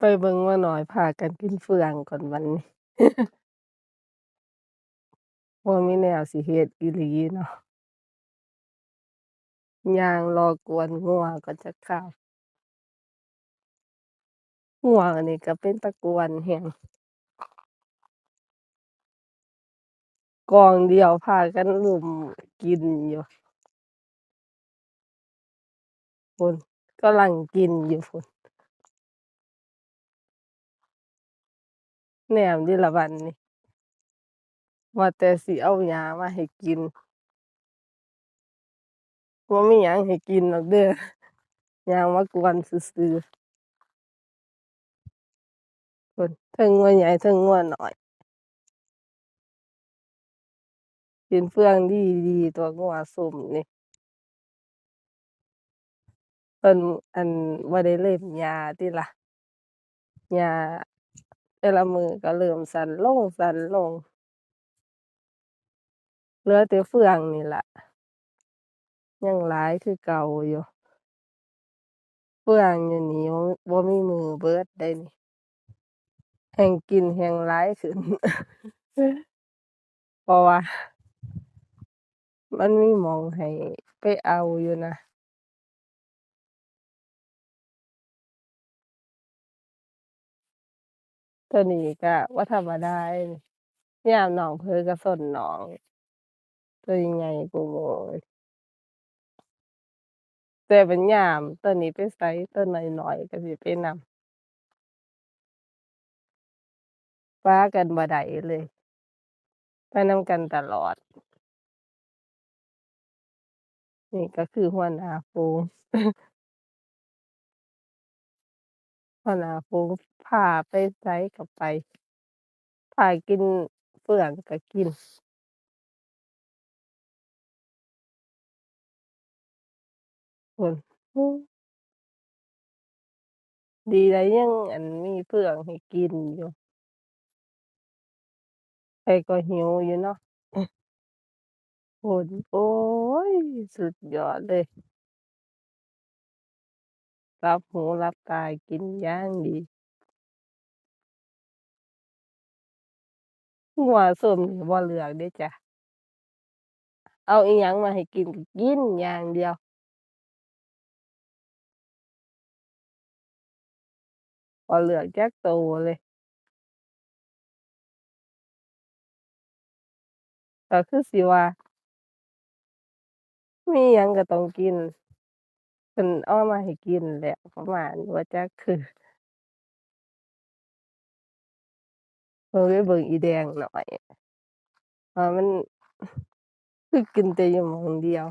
ไปเบิ่งหม้าน้อยพากันกินเฟืองก่อนวันนี้ บ่มีแนวสิเฮ็ดอีหลีเนาะย่างรอกวนงัวก่อนจักคราวงัวนี่ก็เป็นตากวนก็กองเดียวพากันรุมกินอยู่คนกำลังกินอยู่คน แหนมดะล่ะบัดนี้ว่าแต่สิเอาหยังมาให้กินบ่ามียังให้กินดอกเด้อยางมากวนซื่อๆพู้นเทิงงัวใหญ่เทิงงัวน้อยกินเฟืองดีดีตัวงัวส้มนี่เพิ่นอันบ่าได้เล็มหญ้าติล่ะหญ้า แต่ละมือก็เริ่มสั้นลงสั้นลง เหลือแต่เฟืองนี่ละยังหลายคือเก่าอยู่ เฟืองอยู่นี่บ่บ่มีมือเบิดได้นี่แฮ่งกินแฮ่งหลายขึ้นเพราะว่า มันมีมองให้ไปเอาอยู่นะ ตัวนี้ก็บ่ธรรมดาเดะนี่ยามน้องเผลอก็ส้นน้อง ตัวใหญ่ๆกูโม้เลยแต่บัดยามตัวนี้ไปไสตัวน้อยๆก็สิไปนำปากันบ่ได้เลยไปนำกันตลอด นี่ก็คือหัวหน้าฝู หน้าฝูงพาไปไสก็ไปพากินเฟืองก็กินพู้นดีแล้วยังอันมีเฟืองให้กินอยู่ข้อยก็หิวอยู่เนาะพู้นโอ๊ยสุดยอดเลย หลับหูหลับตากินย่างดีงัวส้มนี่บ่เลือกเดะจ้ะ เอาอิหยังมาให้กินก็กินอย่างเดียว บ่เลือกจักโตเลย ก็คือสิว่า มีหยังก็ต้องกิน เพิ่นเอามาให้กินแหละประมาณนี้บ่จักคือเพิ่นไปเบิ่งอีแดงหน้อยว่ามัน คือกินแต่อยู่หม้องเดียว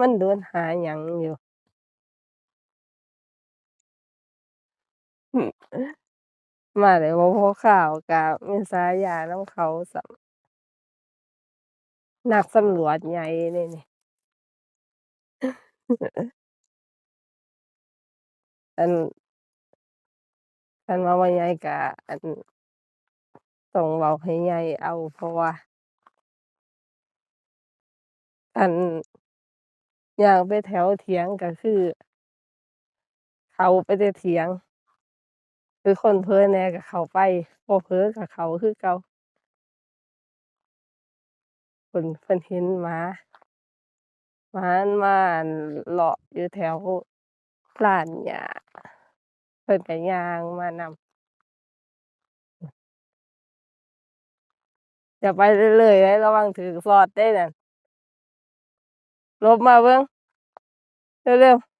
มันโดนหาหยังอยู่ มาได้บ่พอคราวก็มีฉายานำเขาซ้ำนักสำรวจใหญ่เนี่ อั่น คันว่าบ่ใหญ่ก็ อั่น ต้องเว้าให้ใหญ่เอา เพราะว่าอั่นย่างไปแถวเถียงก็คือ เข้าไปแต่เถียง คือคนเผลอแหน่ก็เข้าไป บ่เผลอก็เข้าคือเก่า เพิ่น เพิ่นเห็นหมา มามันมันเลาะอยู่แถวลานหญ้าเพิ่นก็ย่างมานำอืออย่าไปเรื่อยๆเดะระวังก็สอดเดะนั่นลบมาเบิ่งเร็วๆ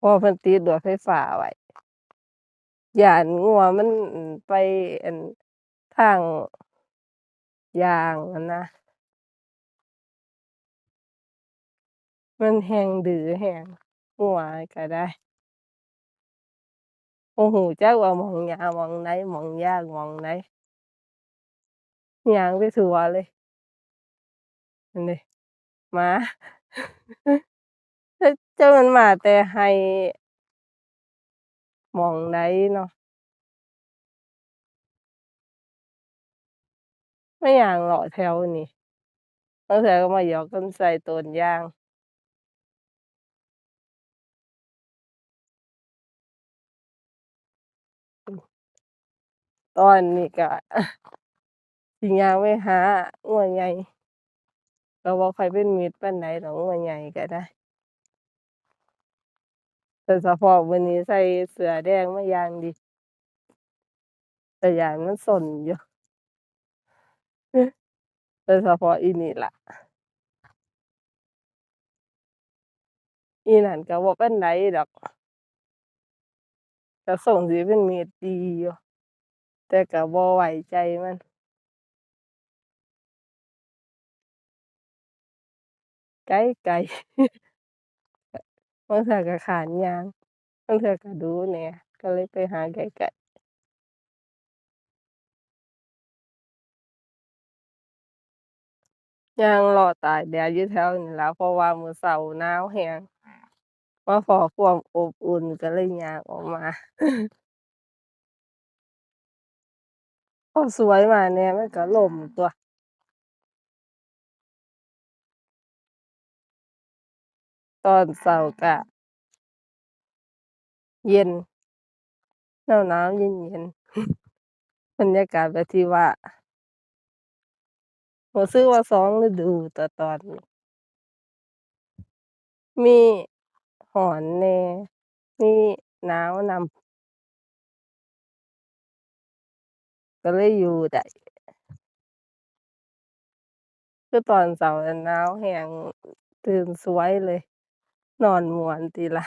พราะว่าเพิ่นติดรั้วไฟฟ้าไว้ย้านงัวมันไปทางยางนะ มันแฮ่งดื้อแรงงัวก็ได้บ่รู้จักว่ามองหญ้ามองใดหม้องยางหม้องใดย่างไปทั่วเลยนั่หมาจักจักมันมาแต่ไร่หม้องใดเนาะไมาย่างเลาะแถวนี้งสัยก็มาหยอกกันใส่ตนยาง ตอนนี้ก็สิยางไปหางัวใหญ่ก็บ่ค่อยเป็นมิตรปานใดดอกงัวใหญ่ก็ได้โดยเฉพาะมื้อนี้ใส่เสื้อแดงมาอย่างดีก็ย้านมันสนอยู่โดยเฉพาะอีนี่ล่ะอีนั่นก็บ่ปานใดดอกก็ทรงสิเป็นมิตรดีอยู่ แต่ก็บ่ไว้ใจมันไกลๆบางเทื่อก็คร้านยางบางเทื่อก็ดู๋แหน่ก็เลยไปหาไกลๆย่างเลาะตากแดดอยู่แถวนี้ล่ะเพราะว่ามื้อเช้าหนาวแรงมาพ้อความอบอุ่นก็เลยย่างออกมา พอสวยมาแหน่ยมันก็ล่มตัวตอนเช้าก็เย็นหนาวๆเย็นๆบรรยากาศแบบที่ว่ารู้สึกว่า2ฤดูตั่วตอนนี้มีร้อนแน่มีหนาวนำ ก็เลยอยู่ได้คือตอนเช้านั้นหนาวแรงตื่นสวยเลย นอนมวนติล่ะ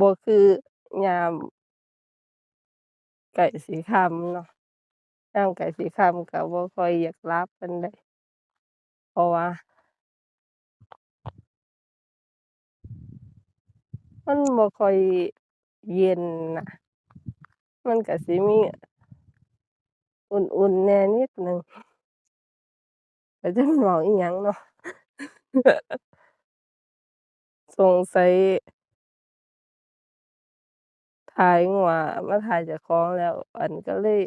บ่คือยามใกล้สิค่ำเนาะยามใกล้สิค่ำก็บ่ค่อยอยากหลับปานใดเพราะว่า มันบ่ค่อยเย็นนะ มันก็สิมีอุ่นๆแน่นิดหนึ่งก็จักมันเว้าอิหยังเนาะสงสัยถ่ายงัวมาถ่ายเจ้าของแล้ว อันก็เลย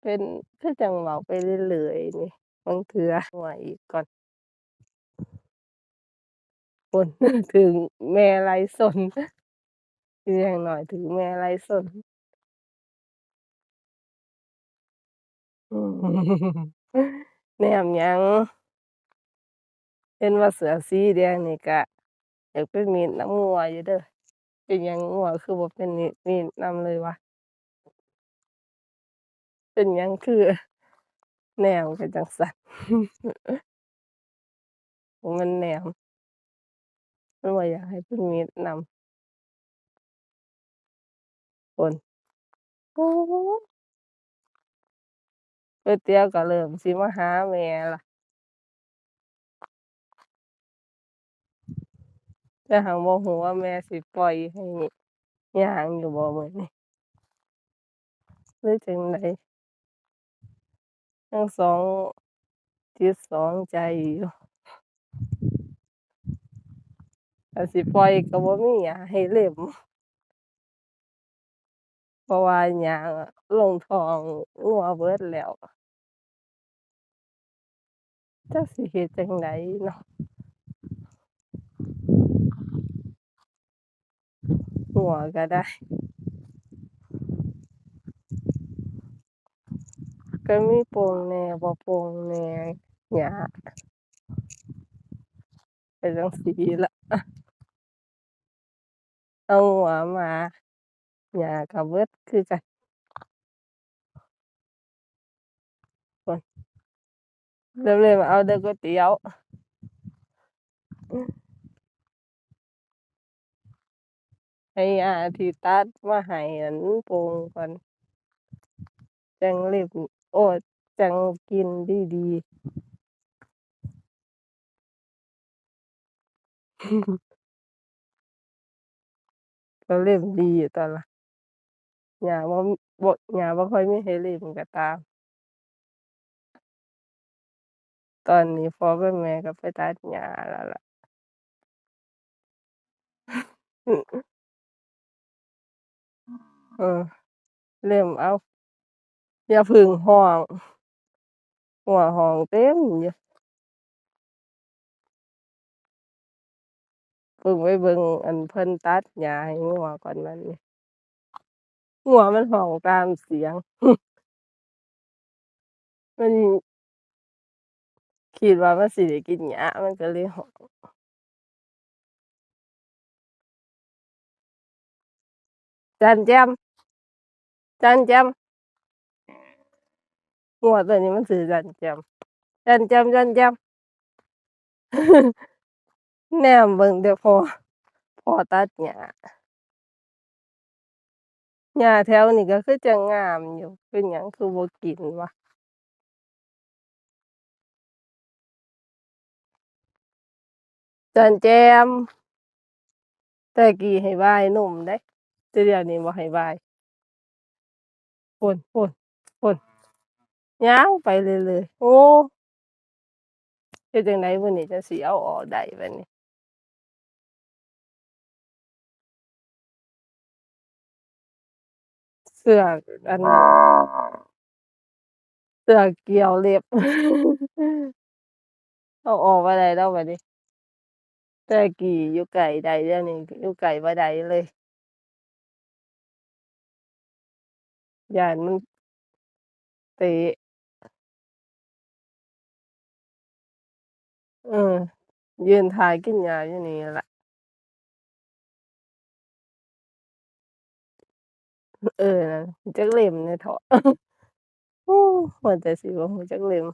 เป็นคือจังเว้าไปเรื่อยๆนี่บางเทื่องัวอีกก่อนพู้นถึงแม่ไล่ส้น อีอย่างน้อยถึงแม่ไล่ส้นอืม แนมหยัง เห็นว่าเสื้อสีแดงนี่ก็อยากเป็นมิตรนำงัวอยู่เด้อ เป็นหยังงัวคือบ่เป็นมิตรมิตรนำเลยวะ เป็นหยังคือ แนมกันจั่งซั้นบ่แม่นแนมมันบ่อยากให้เป็นมิตรนำ พู้นโอ้ยก๋วยเตียก็เริ่มสิมาหาแม่ล่ะแต่หั้นบ่รู้ว่าแม่สิปล่อยให้ย่างอยู่บ่เหมือนี้หรือจังใดทั้งสองจิตสองใจอยู่ถ้าสิปล่อยก็บ่มีหญ้าให้เล็ม เพราะว่าหญ้าลงท้องงัวเบิดแล้ว จักสิเฮ็ดจั่งใดเนาะงัวก็ได้ ก็มีโป่งแหน่บ่โป่งแหน่หญ้าไปจั่งซี้ล่ะ เอางัวมา หญ้าก็เบิดคือกันพู้นเร็วๆเอาเด้อก๋วยเตี๋ยวให้ย่าที่ตัดมาให้นั้นมันโป่งก่อนจังเล็มโอ้จังกินดีๆก็เล็มดีตั่ละ ญ้าบ่ บ่หญ้าบ่ค่อยมีให้เล็มก็ตาม ตอนนี้พ่อกับแม่ก็ไปตัดหญ้าแล้วล่ะ เออเล็มเอา อย่าพึ่งร้องงัวร้องเต็มอยู่เพิ่งไปเบิ่งอั่นเพิ่นตัดหญ้าให้งัวก่อนบัดนี้ งัวมันห้องตามเสียง มันคิดว่ามันสิได้กินหญ้ามันก็เลยห้องจันแจมจันแจมงัวตัวนี้มันชื่อจันแจมจันแจมจันแจมแนมเบิ่งแต่พ่อพอตัดหญ้า หญ้าแถวนี้ก็คือจังามอยู่เป็นหยังคือบ่กินวะจันแจม แต่กี้ให้บายนมเดะแต่เดี๋ยวนี้บ่ให้บายพู้นพู้นพู้นยาวไปเรื่อยโอ้เฮ็ดจังใดบัดนี้จั่งสิเอาออกได้บัดนี้ สืออัน เสือเกี่ยวเล็บ เอาออกบ่ได้แล้วบัดนี้ แต่กี้อยู่ไกลได้ เดี๋ยวนี้อยู่ไกลบ่ได้เลย ย้านมัน เตะ เออ ยืนท่ากินหญ้าอยู่นี่ล่ะ เออนั่นจักเล่มแหน่เถาะโอ้ว่าแต่สิบ่รู้จักเล่ม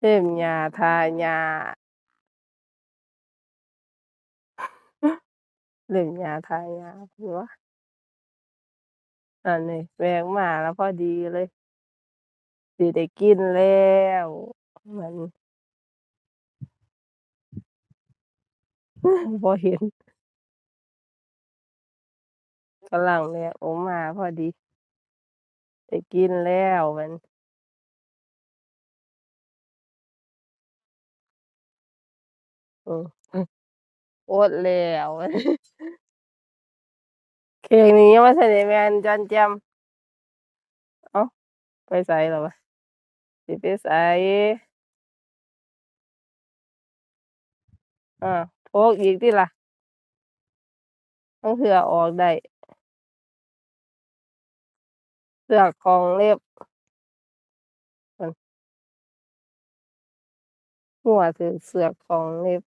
เล่มหญ้าทาหญ้า เล่มหญ้าทาหญ้าเพิ่ว่าอันนี้แวกมาแล้วพอดีเลย สิได้กินแล้วบัน บ่เห็น กำลังแวะออมาพอดีได้กินแล้วบันอืออืออดแล้วบัดนี้เค้กนี่ยังบ่ทันได้แมนจันแจ่มอ้าไปไสแล้ววะสิไปไสอา โพกอีกติล่ะลางเทื่อออกได้เสือกของเล็บนั่วถูกเสือกของเล็บ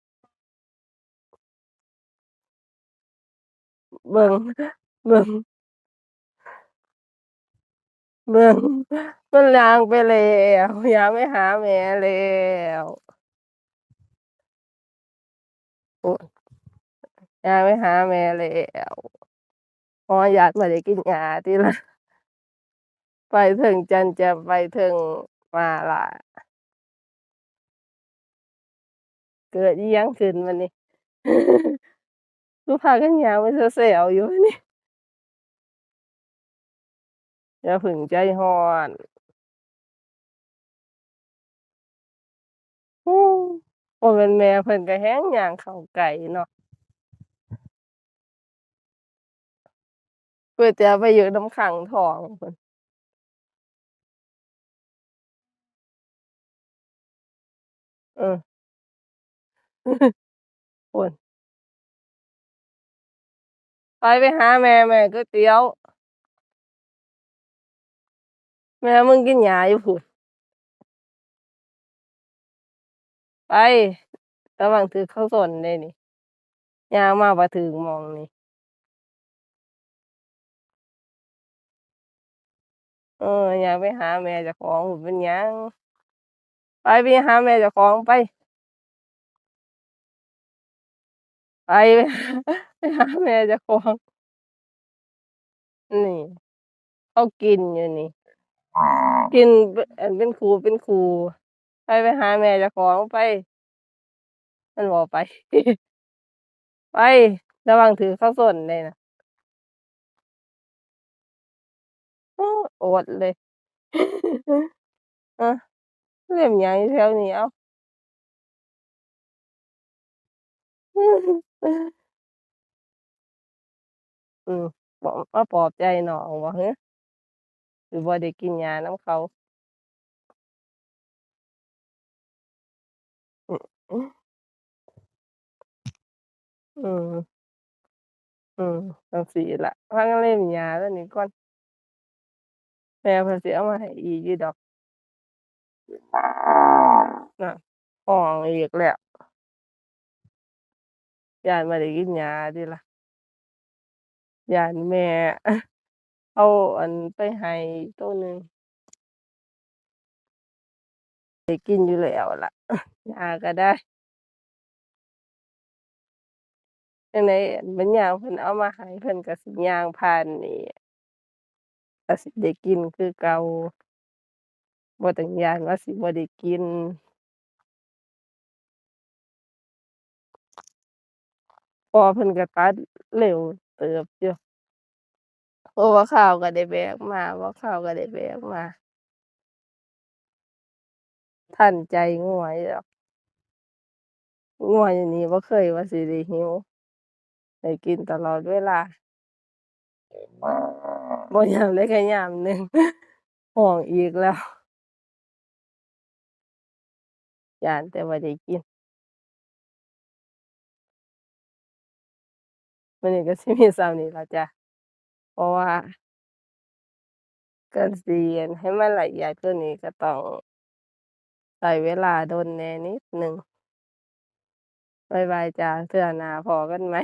เบิ่งเบิ่งเบิ่งมันยางไปแล้วย่างไปหาแม่แล้ว โอ้นย่างไปหาแม่แล้วพออยานบ่ได้กินหญ้าติล่ะไปเทิงจันจ่มไปเทิงมาลายเกิดยังขึ้นบัดนี้คือพากันยางไปเซลๆอยู่นี่อย่าพึ่งใจร้อน บ่แม่นแม่เพิ่นก็แฮงย่างเข้าไกลเนาะก๋วยเตี๋ยวไปอยู่น้ำข้างทองพู้นเออพู้นไปไปหาแม่แม่ก๋วยเตี๋ยว แม่มึงกินหญ้าอยู่พู้น ไป ระวังถูกเขาสนเด้นี่ยางมาบ่ถูกหม้องนี่เออยางไปหาแม่จ้าของเป็นยังไปไปหาแม่จ้าของไป ไปไปหาแม่จ้าของนี่เขากินอยู่นี่ กินเป็นครูเป็นครู ไปไปหาแม่จ้าของไป มันบ่ไป ไประวังถูกเขาวส้นเด้น่ะโอดเลยเออเล่มหยังอยู่แถวนี้เอาอืมบ่มาปลอบใจหน้องบ่ฮึหรือบ่ได้กินหญ้าน้ำเขา อืม อืม จั่งซี้ล่ะ พากันเล่นหญ้าตัวนี้ก่อน แม่เพิ่นสิเอามาให้อีกอยู่ดอกนั่นฮ้องอีกแล้ว ย้านบ่ได้กินหญ้าติล่ะ ย้านแม่ เอา อันไปให้ตัวหนึ่ง กินอยู่แล้วล่ะหญ้าก็ได้จั่งใดอั่นบัดยามเพิ่นเอามาให้เพิ่นก็สิย่างผ่านนี่ก็สิได้กินคือเก่าบ่ต้องย้านว่าสิบ่ได้กินพอเพิ่นก็ตัดเร็วเติบอยู่เพราะว่าข้าวก็ได้แบกมาบ่าข้าวก็ได้แบกมา ทันใจงัวอยู่ดอกงัวอยู่นี่บ่เคยว่าสิได้หิวได้กินตลอดเวลาบ่ยามใดก็ยามหนึ่งฮ้องอีกแล้วย้านแต่บ่ได้กินมื้อนี้ก็สิมีส่ำนี้ล่ะจ้ะเพราะว่าก็สิอั่นให้มันละเอียดกว่านี้ก็ต้อง ใส่เวลาโดนแน่นิดหนึ่งบายบายจ้ะเทื่อหน้าพอกันไหม